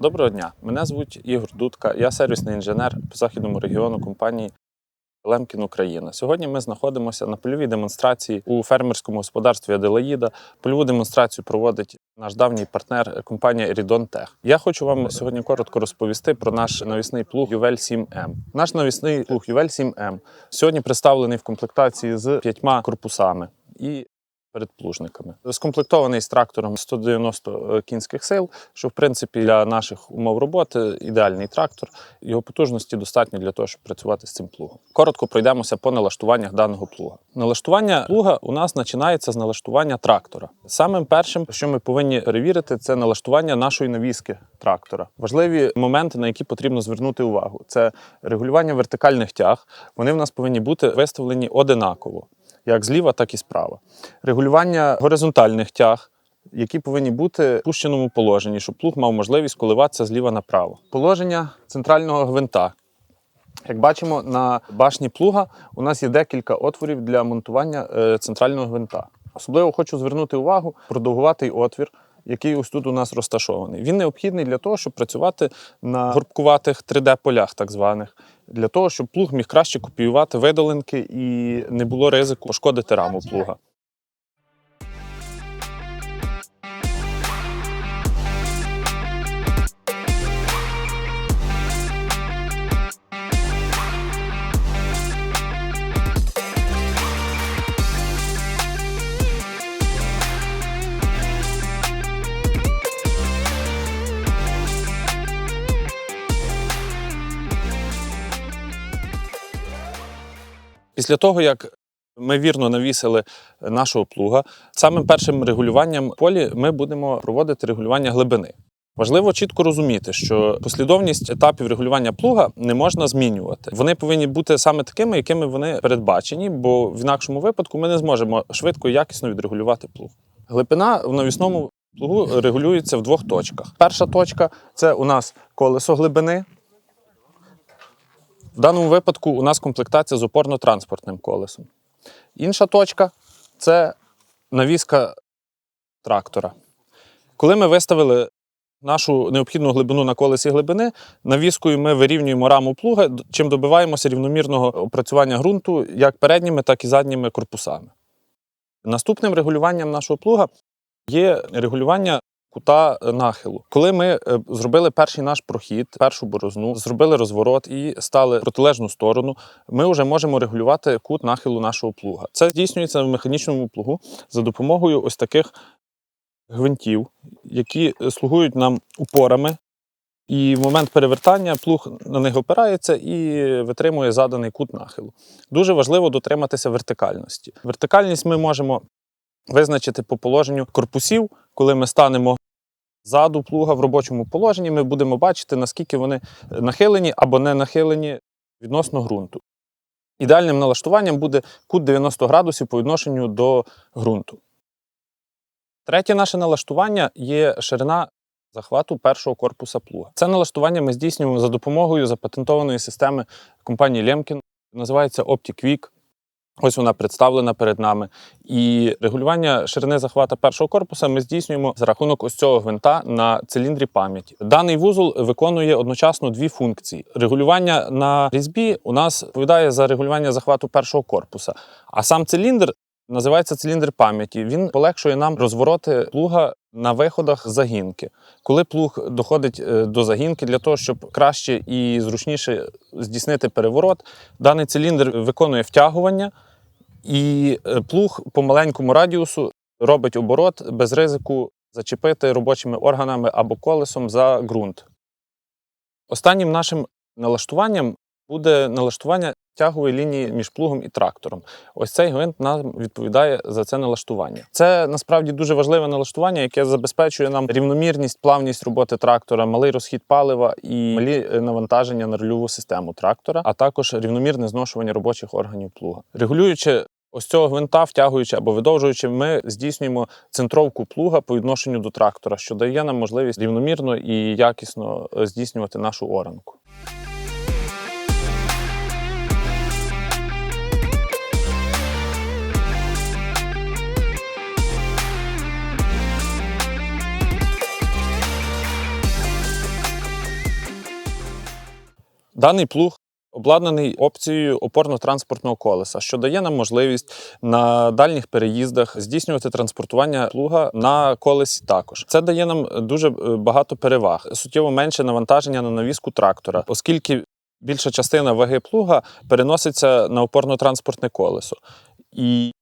Доброго дня. Мене звуть Ігор Дудка. Я сервісний інженер по західному регіону компанії Лемкін Україна. Сьогодні ми знаходимося на польовій демонстрації у фермерському господарстві Аделаїда. Польову демонстрацію проводить наш давній партнер компанія Ерідон Тех. Я хочу вам сьогодні коротко розповісти про наш навісний плуг Ювель 7М. Наш навісний плуг Ювель 7М сьогодні представлений в комплектації з п'ятьма корпусами і передплужниками. Скомплектований з трактором 190 кінських сил, що в принципі для наших умов роботи ідеальний трактор. Його потужності достатньо для того, щоб працювати з цим плугом. Коротко пройдемося по налаштуваннях даного плуга. Налаштування плуга у нас починається з налаштування трактора. Самим першим, що ми повинні перевірити, це налаштування нашої навіски трактора. Важливі моменти, на які потрібно звернути увагу, це регулювання вертикальних тяг. Вони в нас повинні бути виставлені одинаково як зліва, так і справа. Регулювання горизонтальних тяг, які повинні бути в пущеному положенні, щоб плуг мав можливість коливатися зліва направо. Положення центрального гвинта. Як бачимо, на башні плуга у нас є декілька отворів для монтування е, центрального гвинта. Особливо хочу звернути увагу продовгуватий отвір, який ось тут у нас розташований. Він необхідний для того, щоб працювати на горбкуватих 3D-полях, так званих, для того, щоб плуг міг краще копіювати видолинки і не було ризику пошкодити раму плуга. Після того, як ми вірно навісили нашого плуга, самим першим регулюванням полі ми будемо проводити регулювання глибини. Важливо чітко розуміти, що послідовність етапів регулювання плуга не можна змінювати. Вони повинні бути саме такими, якими вони передбачені, бо в інакшому випадку ми не зможемо швидко і якісно відрегулювати плуг. Глибина в навісному плугу регулюється в двох точках. Перша точка це у нас колесо глибини. В даному випадку у нас комплектація з опорно-транспортним колесом. Інша точка це навіска трактора. Коли ми виставили нашу необхідну глибину на колесі глибини, навіскою ми вирівнюємо раму плуга, чим добиваємося рівномірного опрацювання ґрунту як передніми, так і задніми корпусами. Наступним регулюванням нашого плуга є регулювання кута нахилу. Коли ми е, зробили перший наш прохід, першу борозну, зробили розворот і стали протилежну сторону, ми вже можемо регулювати кут нахилу нашого плуга. Це здійснюється в механічному плугу за допомогою ось таких гвинтів, які е, слугують нам упорами. І в момент перевертання плуг на них опирається і витримує заданий кут нахилу. Дуже важливо дотриматися вертикальності. Вертикальність ми можемо визначити по положенню корпусів, коли ми станемо ззаду плуга в робочому положенні, ми будемо бачити, наскільки вони нахилені або не нахилені відносно ґрунту. Ідеальним налаштуванням буде кут 90 градусів по відношенню до ґрунту. Третє наше налаштування є ширина захвату першого корпуса плуга. Це налаштування ми здійснюємо за допомогою запатентованої системи компанії Lemkin. Називається OptiQuick. Ось вона представлена перед нами. І регулювання ширини захвата першого корпуса ми здійснюємо за рахунок ось цього гвинта на циліндрі пам'яті. Даний вузол виконує одночасно дві функції. Регулювання на різьбі у нас відповідає за регулювання захвату першого корпуса, а сам циліндр називається циліндр пам'яті. Він полегшує нам розвороти плуга на виходах загінки. Коли плуг доходить е, до загінки, для того, щоб краще і зручніше здійснити переворот, даний циліндр виконує втягування, і е, плуг по маленькому радіусу робить оборот без ризику зачепити робочими органами або колесом за ґрунт. Останнім нашим налаштуванням буде налаштування тягової лінії між плугом і трактором. Ось цей гвинт нам відповідає за це налаштування. Це насправді дуже важливе налаштування, яке забезпечує нам рівномірність, плавність роботи трактора, малий розхід палива і малі е, навантаження на рульову систему трактора, а також рівномірне зношування робочих органів плуга. Регулюючи Ось цього гвинта, втягуючи або видовжуючи, ми здійснюємо центровку плуга по відношенню до трактора, що дає нам можливість рівномірно і якісно е, здійснювати нашу оранку. Даний плуг обладнаний опцією опорно-транспортного колеса, що дає нам можливість на дальніх переїздах здійснювати транспортування плуга на колесі також. Це дає нам дуже е, багато переваг, суттєво менше навантаження на навіску трактора, оскільки більша частина ваги плуга переноситься на опорно-транспортне колесо. І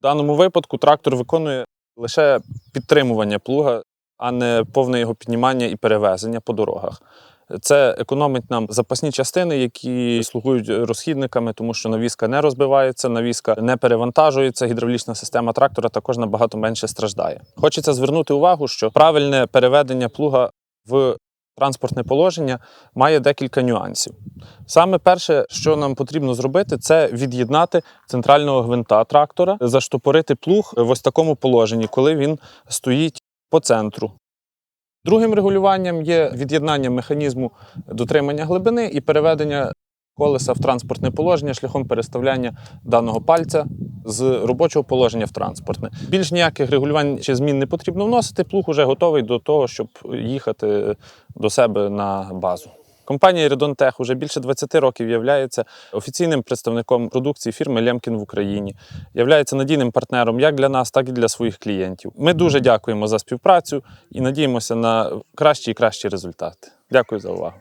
в даному випадку трактор виконує лише підтримування плуга, а не повне його піднімання і перевезення по дорогах. Це економить нам запасні частини, які слугують розхідниками, тому що навіска не розбивається, навіска не перевантажується. Гідравлічна система трактора також набагато менше страждає. Хочеться звернути увагу, що правильне переведення плуга в транспортне положення має декілька нюансів. Саме перше, що нам потрібно зробити, це від'єднати центрального гвинта трактора, заштопорити плуг в ось такому положенні, коли він стоїть по центру. Другим регулюванням є від'єднання механізму дотримання глибини і переведення колеса в транспортне положення шляхом переставляння даного пальця з робочого положення в транспортне. Більш ніяких регулювань чи змін не потрібно вносити. Плуг уже готовий до того, щоб їхати до себе на базу. Компанія Рідонтех уже більше 20 років є офіційним представником продукції фірми Лемкін в Україні, являється надійним партнером як для нас, так і для своїх клієнтів. Ми дуже дякуємо за співпрацю і надіємося на кращі і кращі результати. Дякую за увагу.